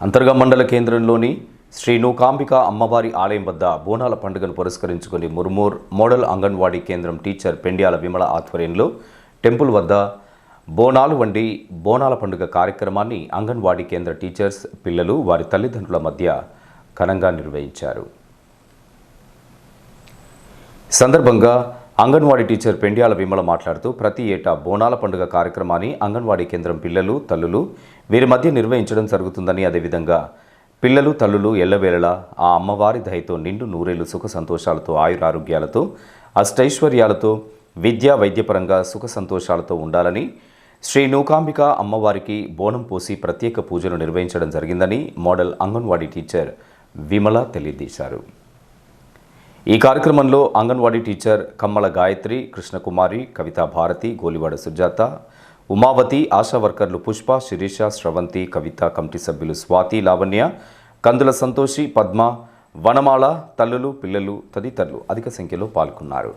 అంతర్గా మండల కేంద్రంలోని శ్రీ నూకాంబిక అమ్మవారి ఆలయం వద్ద బోనాల పండుగను పురస్కరించుకుని ముర్మూర్ మోడల్ అంగన్వాడీ కేంద్రం టీచర్ పెండ్యాల విమల ఆధ్వర్యంలో టెంపుల్ వద్ద బోనాలు వండి బోనాల పండుగ కార్యక్రమాన్ని అంగన్వాడీ కేంద్ర టీచర్స్ పిల్లలు వారి తల్లిదండ్రుల మధ్య ఘనంగా నిర్వహించారు. సందర్భంగా అంగన్వాడీ టీచర్ పెండ్యాల విమల మాట్లాడుతూ ప్రతి ఏటా బోనాల పండుగ కార్యక్రమాన్ని అంగన్వాడీ కేంద్రం పిల్లలు తల్లులు వీరి మధ్య నిర్వహించడం జరుగుతుందని అదేవిధంగా పిల్లలు తల్లులు ఎల్లవేళలా ఆ అమ్మవారి దయతో నిండు నూరేళ్ళు సుఖ సంతోషాలతో ఆయురారోగ్యాలతో అష్టైశ్వర్యాలతో విద్యా వైద్యపరంగా సుఖ సంతోషాలతో ఉండాలని శ్రీ నూకాంబిక అమ్మవారికి బోనం పోసి ప్రత్యేక పూజలు నిర్వహించడం జరిగిందని మోడల్ అంగన్వాడీ టీచర్ విమల తెలియజేశారు. ఈ కార్యక్రమంలో అంగన్వాడీ టీచర్ కమ్మల గాయత్రి కృష్ణకుమారి కవితా భారతి గోలివాడ సుజాత ఉమావతి ఆశా వర్కర్లు పుష్ప శిరీష స్రవంతి కవిత కమిటీ సభ్యులు స్వాతి లావణ్య కందుల సంతోషి పద్మ వనమాల తల్లులు పిల్లలు తదితరులు అధిక సంఖ్యలో పాల్గొన్నారు.